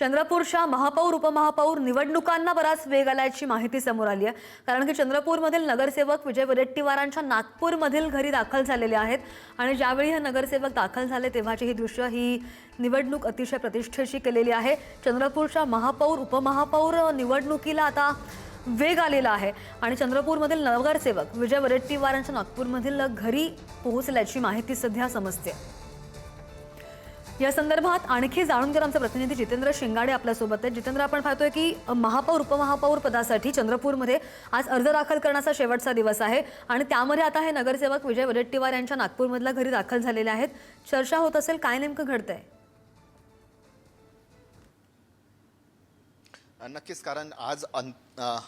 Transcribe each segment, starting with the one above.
चंद्रपूरच्या महापौर उपमहापौर निवडणुकांना बराच वेग आल्याची माहिती समोर आली आहे. कारण की चंद्रपूरमधील नगरसेवक विजय वडेट्टीवारांच्या नागपूरमधील घरी दाखल झालेले आहेत आणि ज्यावेळी हे नगरसेवक दाखल झाले तेव्हाची ही दृश्य ही निवडणूक अतिशय प्रतिष्ठेची केलेली आहे. चंद्रपूरच्या महापौर उपमहापौर निवडणुकीला आता वेग आलेला आहे आणि चंद्रपूरमधील नगरसेवक विजय वडेट्टीवारांच्या नागपूरमधील घरी पोहोचल्याची माहिती सध्या समजते. या संदर्भात आणखी जाणून घेणार आमचे प्रतिनिधी जितेंद्र शिंगाडे आपल्यासोबत आहेत. जितेंद्र आपण पाहतोय की महापौर उपमहापौर पदासाठी चंद्रपूरमध्ये आज अर्ज दाखल करण्याचा शेवटचा दिवस आहे आणि त्यामध्ये आता हे नगरसेवक विजय वडेट्टीवार यांच्या नागपूरमधल्या घरी दाखल झालेले आहेत. चर्चा होत असेल काय नेमकं घडतंय? नक्कीच कारण आज अं,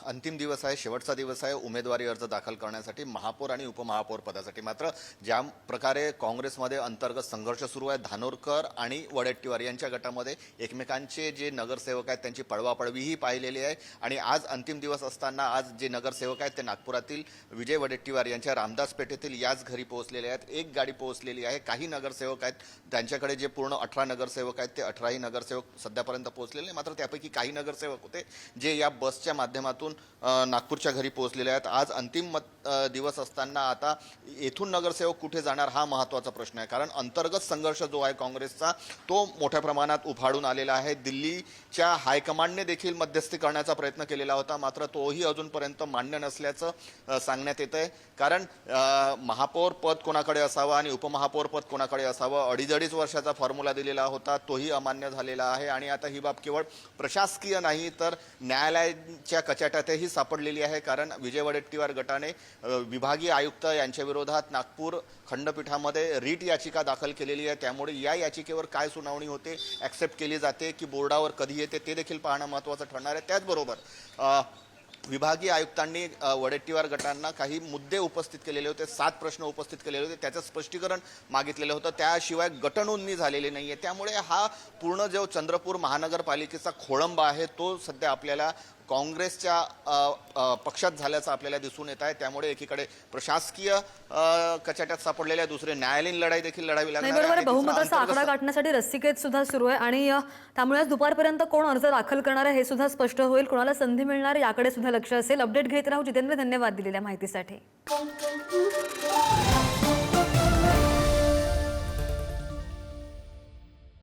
अंतिम दिवस आहे शेवटचा दिवस आहे उमेदवारी अर्ज दाखल करण्यासाठी महापौर आणि उपमहापौर पदासाठी. मात्र ज्या प्रकारे काँग्रेसमध्ये अंतर्गत संघर्ष सुरू आहे धानोरकर आणि वडेट्टीवार यांच्या गटामध्ये एकमेकांचे जे नगरसेवक आहेत त्यांची पळवापळवीही पाहिलेली आहे. आणि आज अंतिम दिवस असताना आज जे नगरसेवक आहेत ते नागपुरातील विजय वडेट्टीवार यांच्या रामदास पेठेतील याच घरी पोहोचलेले आहेत. एक गाडी पोहोचलेली आहे. काही नगरसेवक आहेत त्यांच्याकडे जे पूर्ण अठरा नगरसेवक आहेत ते अठराही नगरसेवक सध्यापर्यंत पोहोचलेले मात्र त्यापैकी काही नगरसेवक होते जे या बसच्या माध्यमातून नागपूरच्या घरी पोहोचलेले आहेत. आज अंतिम मत दिवस असताना आता येथून नगरसेवक कुठे जाणार हा महत्त्वाचा प्रश्न आहे. कारण अंतर्गत संघर्ष जो आहे काँग्रेसचा तो मोठ्या प्रमाणात उफाडून आलेला आहे. दिल्लीच्या हायकमांडने देखील मध्यस्थी करण्याचा प्रयत्न केलेला होता मात्र तोही अजूनपर्यंत मान्य नसल्याचं सांगण्यात येत आहे. कारण महापौर पद कोणाकडे असावं आणि उपमहापौर पद कोणाकडे असावं अडीच अडीच वर्षाचा फॉर्म्युला दिलेला होता तोही अमान्य झालेला आहे. आणि आता ही बाब केवळ प्रशासकीय नाही तर न्यायालयाच्या कचाट्यातही सापडलेली आहे कारण विजय वडेट्टीवार गटाने विभागीय आयुक्त यांच्या विरोधात नागपूर खंडपीठामध्ये रीट याचिका दाखल केलेली आहे. त्यामुळे या याचिकेवर काय सुनावणी होते ॲक्सेप्ट केली जाते की बोर्डावर कधी येते ते देखील पाहणं महत्त्वाचं ठरणार आहे. त्याचबरोबर विभागीय आयुक्तांनी वडेट्टीवार गटांना काही मुद्दे उपस्थित केलेले होते सात प्रश्न उपस्थित केलेले होते त्याचं स्पष्टीकरण मागितलेलं होतं. त्याशिवाय गटनोंदणी झालेली नाही आहे त्यामुळे हा पूर्ण जो चंद्रपूर महानगरपालिकेचा खोळंबा आहे तो सध्या आपल्याला काँग्रेसच्या पक्षात झाल्याचं आपल्याला दिसून येत आहे. त्यामुळे एकीकडे प्रशासकीय कचाट्यात सापडलेल्या दुसरे न्यायालयीन लढाई देखील लढावी लागणार बहुमताचा आकडा गाठण्यासाठी रस्तिकेत सुद्धा सुरू आहे आणि त्यामुळे आज दुपारपर्यंत कोण अर्ज दाखल करणार आहे हे सुद्धा स्पष्ट होईल. कोणाला संधी मिळणार याकडे सुद्धा लक्ष असेल. अपडेट घेत राहू जितेंद्र धन्यवाद दिलेल्या माहितीसाठी.